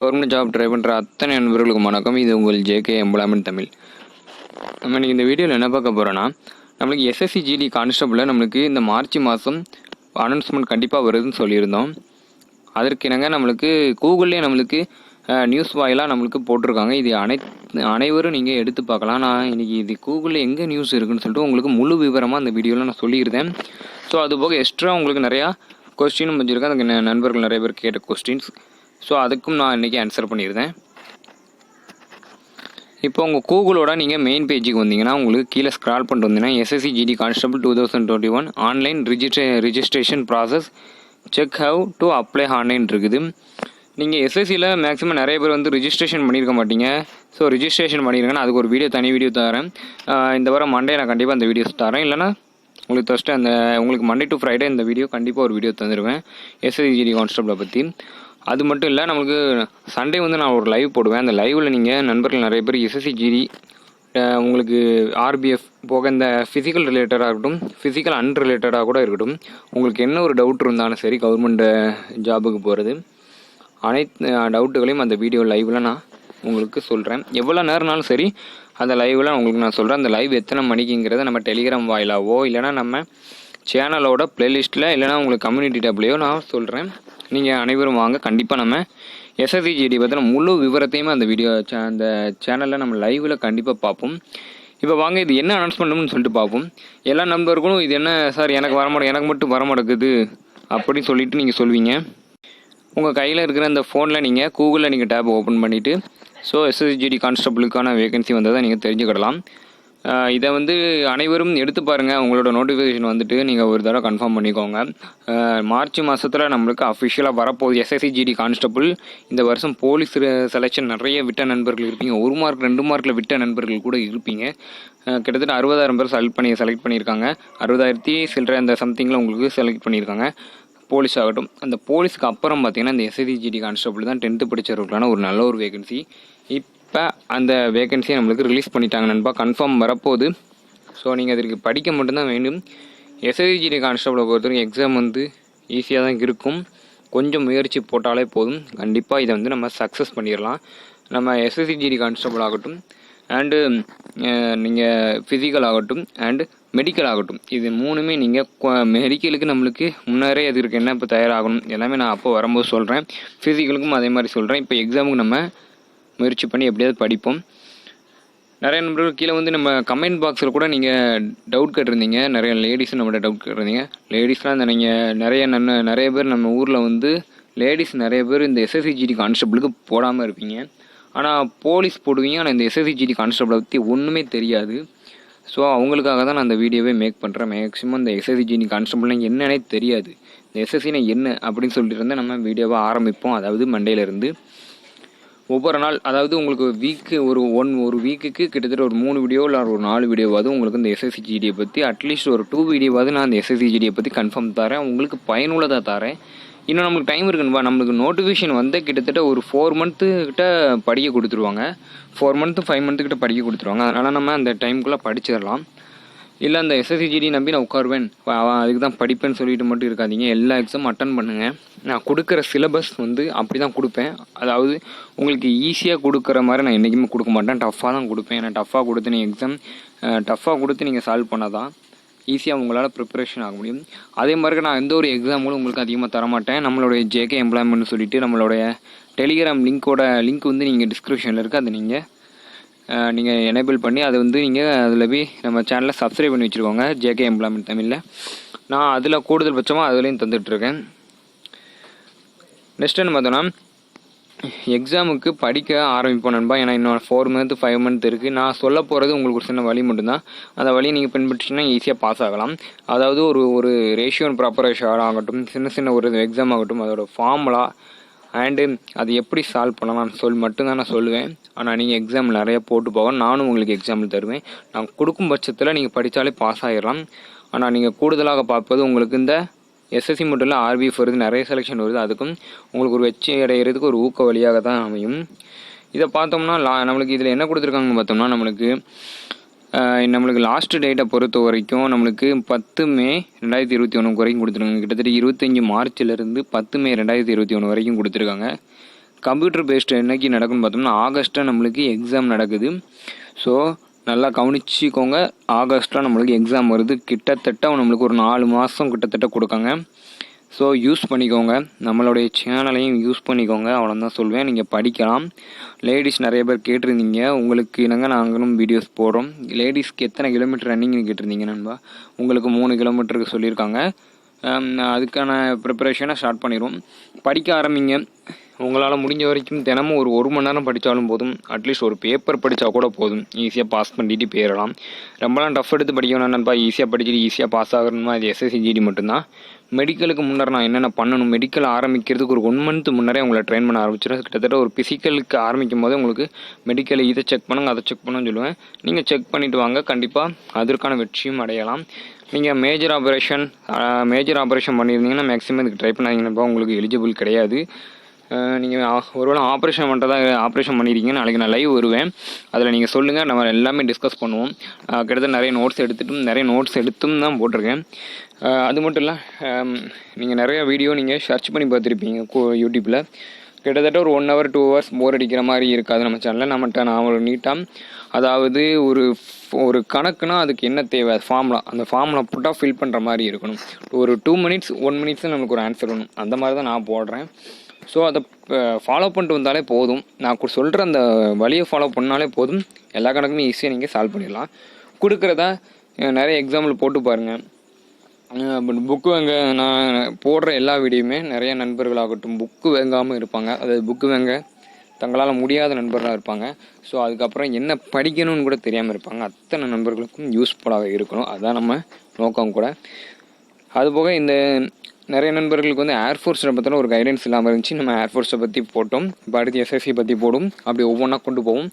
Government job try பண்ணுற அத்தனை நண்பர்களுக்கும் வணக்கம். இது உங்கள் ஜேகே எம்ப்ளாய்மெண்ட் தமிழ். நம்ம இன்றைக்கி இந்த வீடியோவில் என்ன பார்க்க போகிறோன்னா நம்மளுக்கு எஸ்எஸ்சி ஜிடி கான்ஸ்டபிளில் நம்மளுக்கு இந்த மார்ச் மாதம் அனௌன்ஸ்மெண்ட் கண்டிப்பாக வருதுன்னு சொல்லியிருந்தோம். அதற்கு இணங்க நம்மளுக்கு கூகுள்லேயே நம்மளுக்கு நியூஸ் வாயிலாக நம்மளுக்கு போட்டிருக்காங்க. இது அனை அனைவரும் நீங்கள் எடுத்து பார்க்கலாம். நான் இன்றைக்கி இது கூகுளில் எங்கே நியூஸ் இருக்குன்னு சொல்லிட்டு உங்களுக்கு முழு விவரமாக அந்த வீடியோவில் நான் சொல்லியிருந்தேன். ஸோ அது போக எக்ஸ்ட்ரா உங்களுக்கு நிறையா கொஸ்டினும் வச்சுருக்கேன் அதுக்கு ந- நண்பர்கள் நிறைய பேர் கேட்ட கொஸ்டின்ஸ் ஸோ அதுக்கும் நான் இன்றைக்கி ஆன்சர் பண்ணியிருந்தேன். இப்போ உங்கள் கூகுளோட நீங்கள் மெயின் பேஜுக்கு வந்தீங்கன்னா உங்களுக்கு கீழே ஸ்க்ரால் பண்ணிட்டு வந்தீங்கன்னா SSC GD constable two thousand twenty one online ரிஜிஸ்ட்ரே registration process check how to apply online இருக்குது. நீங்கள் எஸ்எஸ்சியில் மேக்ஸிமம் நிறைய பேர் வந்து ரிஜிஸ்ட்ரேஷன் பண்ணியிருக்க மாட்டீங்க. ஸோ ரிஜிஸ்ட்ரேஷன் பண்ணியிருக்கேன் அதுக்கு ஒரு வீடியோ தனி வீடியோ தரேன். இந்த வாரம் மண்டே நான் கண்டிப்பாக அந்த வீடியோஸ் தரேன். இல்லைனா உங்களுக்கு ஃபஸ்ட்டு அந்த உங்களுக்கு மண்டே டு ஃப்ரைடே இந்த வீடியோ கண்டிப்பாக ஒரு வீடியோ தந்துடுவேன் எஸ்எஸ்சி ஜிடி கான்ஸ்டபிளை பற்றி அது மட்டும் இல்லை நம்மளுக்கு சண்டே வந்து நான் ஒரு லைவ் போடுவேன். அந்த லைவில் நீங்கள் நண்பர்கள் நிறைய பேர் எஸ்எஸ்சி ஜிடி உங்களுக்கு ஆர்பிஎஃப் போக இந்த ஃபிசிக்கல் ரிலேட்டடாக இருக்கட்டும் ஃபிசிக்கல் அன்ரிலேட்டடாக கூட இருக்கட்டும் உங்களுக்கு என்ன ஒரு டவுட் இருந்தாலும் சரி கவர்மெண்ட் ஜாபுக்கு போகிறது அனைத்து டவுட்டுகளையும் அந்த வீடியோ லைவில் நான் உங்களுக்கு சொல்கிறேன் எவ்வளோ நேரம்னாலும் சரி அந்த லைவில் உங்களுக்கு நான் சொல்கிறேன் அந்த லைவ் எத்தனை மணிக்குங்கிறத நம்ம டெலிகிராம் வாயிலாவோ இல்லைனா நம்ம சேனலோட ப்ளேலிஸ்ட்டில் இல்லைனா உங்களுக்கு கம்யூனிட்டி டேப்லேயோ நான் சொல்கிறேன் நீங்கள் அனைவரும் வாங்க. கண்டிப்பாக நம்ம எஸ்எஸ்சி ஜிடி பற்றின முழு விவரத்தையுமே அந்த வீடியோ சே- அந்த சேனலில் நம்ம லைவில் கண்டிப்பாக பார்ப்போம். இப்போ வாங்க இது என்ன அனௌன்ஸ்மெண்ட்னு சொல்லிட்டு பார்ப்போம். எல்லா நண்பர்களும் இது என்ன சார் எனக்கு வர மாட்டேங்குது எனக்கு மட்டும் வர மாட்டேங்குது அப்படின்னு சொல்லிட்டு நீங்கள் சொல்வீங்க. உங்கள் கையில் இருக்கிற அந்த ஃபோனில் நீங்கள் கூகுளில் நீங்கள் டேப் ஓப்பன் பண்ணிவிட்டு ஸோ எஸ்எஸ்ஜிடி கான்ஸ்டபிளுக்கான வேகன்சி வந்ததை நீங்கள் தெரிஞ்சுக்கிடலாம். இதை வந்து அனைவரும் எடுத்து பாருங்கள் உங்களோட நோட்டிஃபிகேஷன் வந்துட்டு நீங்கள் ஒரு தடவை கன்ஃபார்ம் பண்ணிக்கோங்க. மார்ச் மாதத்தில் நம்மளுக்கு அஃபிஷியலாக வரப்போகுது எஸ்எஸ்சிஜிடி கான்ஸ்டபிள் இந்த வருஷம் போலீஸ் செலெக்ஷன் நிறைய விட்ட நண்பர்கள் இருப்பீங்க. ஒரு மார்க் ரெண்டு மார்க்கில் விட்ட நண்பர்கள் கூட இருப்பீங்க. கிட்டத்தட்ட அறுபதாயிரம் பேர் செலக்ட் பண்ணி செலக்ட் பண்ணியிருக்காங்க. அறுபதாயிரத்தி சில்லற அந்த சம்திங்கில் உங்களுக்கு செலக்ட் பண்ணியிருக்காங்க. போலீஸ் ஆகட்டும். அந்த போலீஸ்க்கு அப்புறம் பார்த்தீங்கன்னா இந்த எஸ்எஸ்சிஜிடி கான்ஸ்டபிள் தான் டென்த்து படித்தவர்களுக்கான ஒரு நல்ல ஒரு வேகன்சி இப்போ அந்த வேகன்சியை நம்மளுக்கு ரிலீஸ் பண்ணிட்டாங்க நண்பா. கன்ஃபார்ம் வரப்போகுது. ஸோ நீங்கள் அதற்கு படிக்க மட்டும்தான் வேண்டும். எஸ்ஐடிஜிடி கான்ஸ்டபிளை பொறுத்தவரைக்கும் எக்ஸாம் வந்து ஈஸியாக தான் இருக்கும். கொஞ்சம் முயற்சி போட்டாலே போதும். கண்டிப்பாக இதை வந்து நம்ம சக்ஸஸ் பண்ணிடலாம். நம்ம எஸ்எஸ்சிஜிடி கான்ஸ்டபிள் ஆகட்டும் அண்டு நீங்கள் ஃபிசிக்கல் ஆகட்டும் அண்டு மெடிக்கல் ஆகட்டும். இது மூணுமே நீங்கள் மெடிக்கலுக்கு நம்மளுக்கு முன்னரே அதுக்கு என்ன இப்போ தயாராகணும்? எல்லாமே நான் அப்போ வரும்போது சொல்கிறேன் ஃபிசிக்கலுக்கும் அதே மாதிரி சொல்கிறேன் இப்போ எக்ஸாமுக்கு நம்ம முயற்சி பண்ணி எப்படியாவது படிப்போம். நிறைய நண்பர்கள் கீழே வந்து நம்ம கமெண்ட் பாக்ஸில் கூட நீங்கள் டவுட் கேட்டிருந்தீங்க. நிறைய லேடிஸும் நம்மகிட்ட டவுட் கேட்டிருந்தீங்க. லேடிஸ்லாம் இந்த நீங்கள் நிறைய நன்ன நிறைய பேர் நம்ம ஊரில் வந்து லேடிஸ் நிறைய பேர் இந்த எஸ்எஸ்சிஜிடி கான்ஸ்டபிளுக்கு போடாமல் இருப்பீங்க. ஆனால் போலீஸ் போடுவீங்க. ஆனால் இந்த எஸ்எஸ்சிஜிடி கான்ஸ்டபிளை பற்றி ஒன்றுமே தெரியாது. ஸோ அவங்களுக்காக தான் நான் அந்த வீடியோவே மேக் பண்ணுறேன் மேக்ஸிமம் இந்த எஸ்எஸ்சிஜிடி கான்ஸ்டபிள்னா என்னன்னே தெரியாது. இந்த எஸ்எஸ்சினா என்ன அப்படின்னு சொல்லிட்டு இருந்தால் நம்ம வீடியோவை ஆரம்பிப்போம். அதாவது மண்டேலேருந்து ஒவ்வொரு நாள் அதாவது உங்களுக்கு வீக்கு ஒரு ஒன் ஒரு வீக்குக்கு கிட்டத்தட்ட ஒரு மூணு வீடியோ இல்லை ஒரு நாலு வீடியோவாவது உங்களுக்கு இந்த எஸ்எஸ்சி ஜிடியை பற்றி அட்லீஸ்ட் ஒரு டூ வீடியோவாவது நான் அந்த எஸ்எஸ்சி ஜிடியை பற்றி கன்ஃபார்ம் தரேன். உங்களுக்கு பயனுள்ளதாக தரேன். இன்னும் நம்மளுக்கு டைம் இருக்குன்னு நம்மளுக்கு நோட்டிஃபிகேஷன் வந்து கிட்டத்தட்ட ஒரு ஃபோர் மந்த்து கிட்ட படிக்க கொடுத்துருவாங்க. ஃபோர் மந்த்து ஃபைவ் மந்த்து கிட்ட படிக்க கொடுத்துருவாங்க. அதனால் நம்ம அந்த டைமுக்குள்ளே படிச்சிடலாம். இல்லை அந்த எஸ்எஸ்சிஜிடி நம்பி நான் உட்காருவேன். அவன் அதுக்கு தான் படிப்பேன்னு சொல்லிட்டு மட்டும் இருக்காதீங்க. எல்லா எக்ஸாம் அட்டன் பண்ணுங்கள் நான் கொடுக்குற சிலபஸ் வந்து அப்படி தான் கொடுப்பேன். அதாவது உங்களுக்கு ஈஸியாக கொடுக்குற மாதிரி நான் என்றைக்குமே கொடுக்க மாட்டேன். டஃப்பாக தான் கொடுப்பேன். ஏன்னா டஃப்பாக கொடுத்து நீங்கள் எக்ஸாம் டஃப்பாக கொடுத்து நீங்கள் சால்வ் பண்ணால் தான் ஈஸியாக உங்களால் ப்ரிப்பரேஷன் ஆக முடியும். அதே மாதிரி நான் எந்த ஒரு எக்ஸாமும் உங்களுக்கு அதிகமாக தரமாட்டேன். நம்மளுடைய ஜேகே எம்ப்ளாய்மெண்ட் சொல்லிட்டு நம்மளுடைய டெலிகிராம் லிங்க்கோட லிங்க் வந்து நீங்கள் டிஸ்கிரிப்ஷனில் இருக்குது அதை நீங்கள் நீங்கள் எனேபிள் பண்ணி அதை வந்து நீங்கள் அதில் போய் நம்ம சேனலை சப்ஸ்கிரைப் பண்ணி வச்சுருக்கோங்க. ஜேகே எம்ப்ளாய்மெண்ட் தமிழில். நான் அதில் கூடுதல் பட்சமாக அதுலேயும் தந்துட்டுருக்கேன். நெக்ஸ்ட் என்ன பார்த்தோன்னா எக்ஸாமுக்கு படிக்க ஆரம்பிப்போம் நண்பா. ஏன்னா இன்னும் ஃபோர் மந்த் ஃபைவ் மந்த் இருக்குது நான் சொல்ல போகிறது உங்களுக்கு ஒரு சின்ன வழி மட்டும்தான். அந்த வழியை நீங்கள் பின்பற்றினா ஈஸியாக பாஸ் ஆகலாம். அதாவது ஒரு ஒரு ரேஷியோ ப்ராப்பர் ரேஷியோ ஆகட்டும். சின்ன சின்ன ஒரு எக்ஸாம் ஆகட்டும். அதோட ஃபார்முலா அண்டு அது எப்படி சால்வ் பண்ணலாம் சொல் மட்டும்தான் நான் சொல்லுவேன். ஆனால் நீங்கள் எக்ஸாம் நிறைய போட்டு போக நானும் உங்களுக்கு எக்ஸாம்பிள் தருவேன். நான் கொடுக்கும் பட்சத்தில் நீங்கள் படித்தாலே பாஸ் ஆகிடலாம் ஆனால் நீங்கள் கூடுதலாக பார்ப்பது உங்களுக்கு இந்த எஸ்எஸ்சி மட்டும் இல்லை ஆர்பிஎஃப் வருது நிறைய செலெக்ஷன் வருது. அதுக்கும் உங்களுக்கு ஒரு வெற்றி அடைகிறதுக்கு ஒரு ஊக்க வழியாக தான் அமையும். இதை பார்த்தோம்னா லா நம்மளுக்கு இதில் என்ன கொடுத்துருக்காங்கன்னு பார்த்தோம்னா நம்மளுக்கு நம்மளுக்கு லாஸ்ட் டேட்டை பொறுத்த வரைக்கும் நம்மளுக்கு பத்து மே ரெண்டாயிரத்தி இருபத்தி ஒன்று வரைக்கும் கொடுத்துருக்காங்க. கிட்டத்தட்ட இருபத்தஞ்சி மார்ச்லேருந்து பத்து மே ரெண்டாயிரத்தி இருபத்தி ஒன்று வரைக்கும் கொடுத்துருக்காங்க. கம்ப்யூட்டர் பேஸ்டு என்னைக்கு நடக்குன்னு பார்த்தோம்னா ஆகஸ்ட்டாக நம்மளுக்கு எக்ஸாம் நடக்குது. ஸோ நல்லா கவனிச்சிக்கோங்க. ஆகஸ்ட்டாக நம்மளுக்கு எக்ஸாம் வருது. கிட்டத்தட்ட நம்மளுக்கு ஒரு நாலு மாதம் கிட்டத்தட்ட கொடுக்காங்க. ஸோ யூஸ் பண்ணிக்கோங்க. நம்மளுடைய சேனலையும் யூஸ் பண்ணிக்கோங்க. அவ்வளோதான் சொல்வேன். நீங்கள் படிக்கலாம். லேடிஸ் நிறைய பேர் கேட்டிருந்தீங்க. உங்களுக்கு என்னங்க நாங்களும் வீடியோஸ் போடுறோம்? லேடிஸ்க்கு எத்தனை கிலோமீட்டர் ரன்னிங்னு கேட்டிருந்தீங்க நண்பா? உங்களுக்கு மூணு கிலோமீட்டருக்கு சொல்லியிருக்காங்க. அதுக்கான ப்ரிப்பரேஷனை ஸ்டார்ட் பண்ணிடுவோம். படிக்க ஆரம்பிங்க. உங்களால் முடிஞ்ச வரைக்கும் தினமும் ஒரு ஒரு மணி நேரம் படித்தாலும் போதும். அட்லீஸ்ட் ஒரு பேப்பர் படித்தா கூட போதும். ஈஸியாக பாஸ் பண்ணிட்டு போயிடலாம் ரொம்பலாம் டஃப் எடுத்து படிக்கணும் நண்பா. ஈஸியாக படிச்சுட்டு ஈஸியாக பாஸ் ஆகணும்னா அது எஸ்எஸ்சி ஜிடி மட்டும்தான். மெடிக்கலுக்கு முன்னர் நான் என்னென்ன பண்ணணும்? மெடிக்கல் ஆரம்பிக்கிறதுக்கு ஒரு ஒன் மந்த் முன்னரே உங்களை ட்ரெயின் பண்ண ஆரம்பிச்சிடும் கிட்டத்தட்ட ஒரு ஃபிசிக்கலுக்கு ஆரம்பிக்கும் போது உங்களுக்கு மெடிக்கல் இதை செக் பண்ணுங்க அதை செக் பண்ணுன்னு சொல்லுவேன். நீங்கள் செக் பண்ணிவிட்டு வாங்க. கண்டிப்பாக அதற்கான வெற்றியும் அடையலாம். நீங்கள் மேஜர் ஆப்ரேஷன் மேஜர் ஆப்ரேஷன் பண்ணியிருந்தீங்கன்னா மேக்ஸிமம் இதுக்கு ட்ரை பண்ணாதீங்கன்னா உங்களுக்கு எலிஜிபிள் கிடையாது. நீங்கள் ஒருவேளை ஆப்ரேஷன் பண்ணுறதா ஆப்ரேஷன் பண்ணியிருக்கீங்க நாளைக்கு நான் லைவ் வருவேன். அதில் நீங்கள் சொல்லுங்கள் நம்ம எல்லாமே டிஸ்கஸ் பண்ணுவோம். கிட்டத்தட்ட நிறைய நோட்ஸ் எடுத்துட்டும் நிறைய நோட்ஸ் எடுத்தும் தான் போட்டிருக்கேன். அது மட்டும் இல்லை நீங்கள் நிறைய வீடியோ நீங்கள் சர்ச் பண்ணி பார்த்துருப்பீங்க யூடியூப்பில் கிட்டத்தட்ட ஒரு one hour two hours bore அடிக்கிற மாதிரி இருக்காது நம்ம சேனலில் நம்மகிட்ட நான் ஒரு நீட்டாக அதாவது ஒரு ஒரு கணக்குனா அதுக்கு என்ன தேவை? ஃபார்முலா அந்த ஃபார்முலா புட்டாக ஃபில் பண்ணுற மாதிரி இருக்கணும். ஒரு டூ மினிட்ஸ் ஒன் மினிட்ஸ் நமக்கு ஒரு ஆன்சர் வேணும். அந்த மாதிரி தான் நான் போடுறேன். ஸோ அதை ஃபாலோ பண்ணிட்டு வந்தாலே போதும். நான் சொல்கிற அந்த வழியை ஃபாலோ பண்ணாலே போதும். எல்லா கணக்குமே ஈஸியாக நீங்கள் சால்வ் பண்ணிடலாம். கொடுக்குறத நிறைய எக்ஸாம்பிள் போட்டு பாருங்கள் புக்கு வாங்க நான் போடுற எல்லா வீடியோமே நிறைய நண்பர்களாகட்டும் புக்கு வாங்காமல் இருப்பாங்க. அதாவது புக்கு வாங்க தங்களால் முடியாத நண்பர்களாக இருப்பாங்க. ஸோ அதுக்கப்புறம் என்ன படிக்கணும்னு கூட தெரியாமல் இருப்பாங்க. அத்தனை நண்பர்களுக்கும் யூஸ்ஃபுல்லாக இருக்கணும். அதுதான் நம்ம நோக்கம் கூட. அதுபோக இந்த நிறைய நண்பர்களுக்கு வந்து ஏர்ஃபோர்ஸை பற்றின ஒரு கைடன்ஸ் இல்லாமல் இருந்துச்சு. நம்ம ஏர்ஃபோர்ஸை பற்றி போட்டோம். இப்போ அடுத்து எஸ்எஸ்சி பற்றி போடும். அப்படி ஒவ்வொன்றா கொண்டு போவோம்.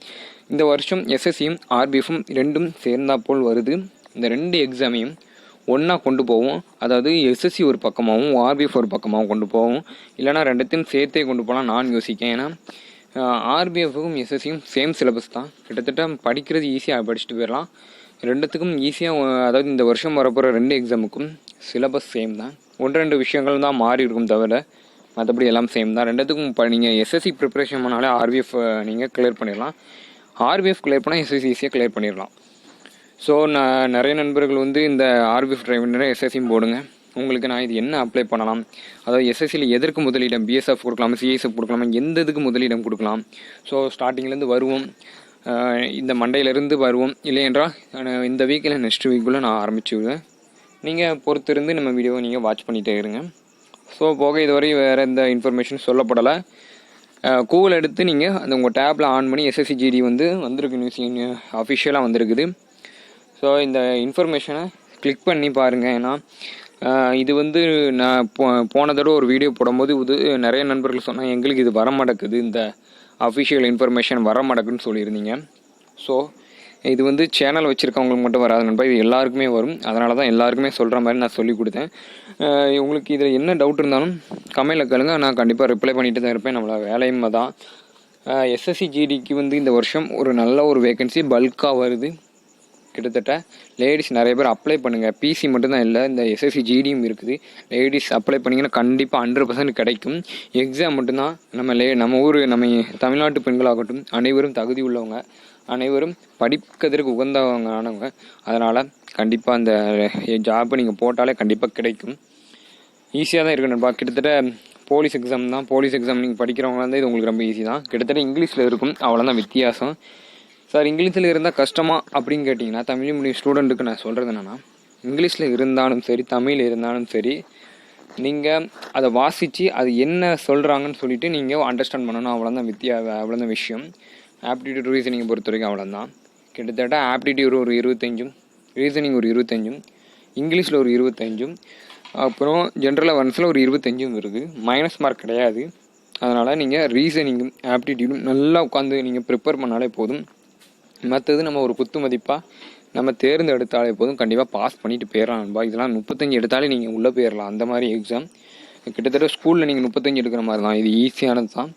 இந்த வருஷம் எஸ்எஸ்சியும் ஆர்பிஎஃப்பும் ரெண்டும் சேர்ந்தா போல் வருது. இந்த ரெண்டு எக்ஸாமையும் ஒன்றா கொண்டு போவோம். அதாவது எஸ்எஸ்சி ஒரு பக்கமாகவும் ஆர்பிஎஃப் ஒரு பக்கமாகவும் கொண்டு போவோம். இல்லைனா ரெண்டுத்தையும் சேர்த்தே கொண்டு போகலாம் நான் யோசிக்கேன். ஏன்னா ஆர்பிஎஃப்க்கும் எஸ்எஸ்சியும் சேம் சிலபஸ் தான். கிட்டத்தட்ட படிக்கிறது ஈஸியாக படிச்சுட்டு போயிடலாம். ரெண்டுத்துக்கும் ஈஸியாக அதாவது இந்த வருஷம் வரப்போகிற ரெண்டு எக்ஸாமுக்கும் சிலபஸ் சேம் தான். ஒன்று ரெண்டு விஷயங்கள் தான் மாறி இருக்கும் தவிர மற்றபடி எல்லாம் சேம் தான். ரெண்டுத்துக்கும் இப்போ நீங்கள் எஸ்எஸ்சி ப்ரிப்பரேஷன் பண்ணாலே ஆர்பிஎஃப் நீங்கள் கிளியர் பண்ணிடலாம். ஆர்பிஎஃப் கிளியர் பண்ணால் எஸ்எஸ்சி ஈஸியாக கிளியர் பண்ணிடலாம். ஸோ நான் நிறைய நண்பர்கள் வந்து இந்த ஆர்பிஎஃப் டிரைவர் எஸ்எஸ்சியும் போடுங்க. உங்களுக்கு நான் இது என்ன அப்ளை பண்ணலாம்? அதாவது எஸ்எஸ்சியில் எதற்கு முதலிடம்? பிஎஸ்எஃப் கொடுக்கலாம்? சிஎஸ்எஃப் கொடுக்கலாமா? எந்த இதுக்கு முதலிடம் கொடுக்கலாம்? ஸோ ஸ்டார்டிங்லேருந்து வருவோம். இந்த மண்டையிலேருந்து வருவோம். இல்லை என்றால் நான் இந்த வீக்கில் நெக்ஸ்ட் வீக்குள்ளே நான் ஆரம்பிச்சு விடுவேன். நீங்கள் பொறுத்திருந்து நம்ம வீடியோவை நீங்கள் வாட்ச் பண்ணிகிட்டே இருங்க. ஸோ போக இதுவரை வேறு எந்த இன்ஃபர்மேஷன் சொல்லப்படலை. கூகுள் எடுத்து நீங்கள் அந்த உங்கள் டேப்பில் ஆன் பண்ணி எஸ்எஸ்சிஜிடி வந்து வந்திருக்கு நியூஸ் அஃபிஷியலாக வந்திருக்குது. ஸோ இந்த இன்ஃபர்மேஷனை கிளிக் பண்ணி பாருங்கள் ஏன்னா இது வந்து நான் போ போன தடவை ஒரு வீடியோ போடும்போது இது நிறைய நண்பர்கள் சொன்னாங்க எங்களுக்கு இது வர மாட்டேங்குது இந்த அஃபிஷியல் இன்ஃபர்மேஷன் வர மாட்டேக்குன்னு சொல்லியிருந்தீங்க. ஸோ இது வந்து சேனல் வச்சுருக்கவங்களுக்கு மட்டும் வராது நண்பா. இது எல்லாருக்குமே வரும். அதனால தான் எல்லாருக்குமே சொல்கிற மாதிரி நான் சொல்லி கொடுத்தேன். உங்களுக்கு இதில் என்ன டவுட் இருந்தாலும் கமெண்டில் கேளுங்க. நான் கண்டிப்பாக ரிப்ளை பண்ணிட்டு தான் இருப்பேன். நம்மளோட வேலையுமே தான் எஸ்எஸ்சி ஜிடிக்கு வந்து இந்த வருஷம் ஒரு நல்ல ஒரு வேகன்சி பல்காக வருது. கிட்டத்தட்ட லேடிஸ் நிறைய பேர் அப்ளை பண்ணுங்கள் பிசி மட்டும்தான் இல்லை இந்த எஸ்எஸ்சி ஜிடியும் இருக்குது. லேடிஸ் அப்ளை பண்ணிங்கன்னா கண்டிப்பாக ஹண்ட்ரட் பர்சன்ட் கிடைக்கும். எக்ஸாம் மட்டும்தான் நம்ம லே நம்ம ஊர் நம்ம தமிழ்நாட்டு பெண்களாகட்டும் அனைவரும் தகுதி உள்ளவங்க அனைவரும் படிக்கிறதுக்கு உகந்தவங்க ஆனவங்க. அதனால் கண்டிப்பாக அந்த ஜாப்பை நீங்கள் போட்டாலே கண்டிப்பாக கிடைக்கும். ஈஸியாக தான் இருக்கு நண்பா. கிட்டத்தட்ட போலீஸ் எக்ஸாம் தான். போலீஸ் எக்ஸாம் நீங்கள் படிக்கிறவங்க வந்து இது உங்களுக்கு ரொம்ப ஈஸி தான். கிட்டத்தட்ட இங்கிலீஷில் இருக்கும். அவ்வளோதான் வித்தியாசம். சார் இங்கிலீஷில் இருந்தால் கஷ்டமா அப்படின்னு கேட்டிங்கன்னா தமிழ் மீடியம் ஸ்டூடெண்ட்டுக்கு நான் சொல்கிறது என்னென்னா இங்கிலீஷில் இருந்தாலும் சரி தமிழ் இருந்தாலும் சரி நீங்கள் அதை வாசித்து அது என்ன சொல்கிறாங்கன்னு சொல்லிட்டு நீங்கள் அண்டர்ஸ்டாண்ட் பண்ணணும். அவ்வளோதான் வித்தியா அவ்வளோதான் விஷயம். ஆப்டிடியூட் ரீசனிங் பொறுத்த வரைக்கும் அவ்வளோதான் கிட்டத்தட்ட ஆப்டிடியூட் ஒரு இருபத்தஞ்சும் ரீசனிங் ஒரு இருபத்தஞ்சும் இங்கிலீஷில் ஒரு இருபத்தஞ்சும் அப்புறம் ஜென்ரல் அவர்னஸில் ஒரு இருபத்தஞ்சும் இருக்குது மைனஸ் மார்க் கிடையாது. அதனால் நீங்கள் ரீசனிங்கும் ஆப்டிடியூடும் நல்லா உட்காந்து நீங்கள் ப்ரிப்பேர் பண்ணாலே போதும். மற்றது நம்ம ஒரு குத்து மதிப்பாக நம்ம தேர்ந்தெடுத்தாலே போதும். கண்டிப்பாக பாஸ் பண்ணிட்டு போயிடலாம் நண்பா. இதெல்லாம் முப்பத்தஞ்சு எடுத்தாலே நீங்கள் உள்ளே போயிடலாம் அந்த மாதிரி எக்ஸாம் கிட்டத்தட்ட ஸ்கூலில் நீங்கள் முப்பத்தஞ்சு எடுக்கிற மாதிரி தான். இது ஈஸியானது தான்.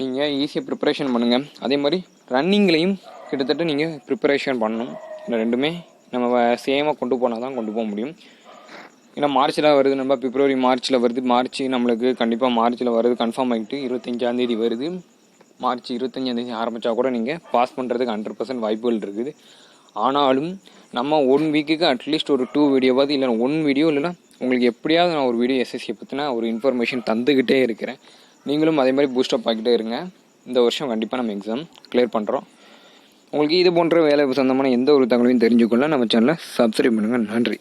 நீங்கள் ஈஸியாக ப்ரிப்பரேஷன் பண்ணுங்கள் அதே மாதிரி ரன்னிங்லேயும் கிட்டத்தட்ட நீங்கள் ப்ரிப்பரேஷன் பண்ணணும். இந்த ரெண்டுமே நம்ம சேமாக கொண்டு போனால் தான் கொண்டு போக முடியும். ஏன்னா மார்ச்சில் வருது நம்ம பிப்ரவரி மார்ச்சில் வருது. மார்ச் நம்மளுக்கு கண்டிப்பாக மார்ச்சில் வருது. கன்ஃபார்ம் ஆகிட்டு இருபத்தஞ்சாந்தேதி வருது. மார்ச் இருபத்தஞ்சாந்தேதி ஆரம்பித்தா கூட நீங்கள் பாஸ் பண்ணுறதுக்கு ஹண்ட்ரட் பர்சன்ட் வாய்ப்புகள் இருக்குது. ஆனாலும் நம்ம ஒன் வீக்குக்கு அட்லீஸ்ட் ஒரு டூ வீடியோவாவது இல்லை ஒன் வீடியோ இல்லைனா உங்களுக்கு எப்படியாவது நான் ஒரு வீடியோ எஸ்எஸ்சியை பற்றினா ஒரு இன்ஃபர்மேஷன் தந்துக்கிட்டே இருக்கிறேன். நீங்களும் அதே மாதிரி பூஸ்டப் ஆகிக்கிட்டே இருங்க. இந்த வருஷம் கண்டிப்பாக நம்ம எக்ஸாம் கிளியர் பண்ணுறோம் உங்களுக்கு இது போன்ற வேலை சந்தமான எந்த ஒரு தகவலையும் தெரிஞ்சுக்கொள்ள நம்ம சேனலை சப்ஸ்கிரைப் பண்ணுங்கள் நன்றி.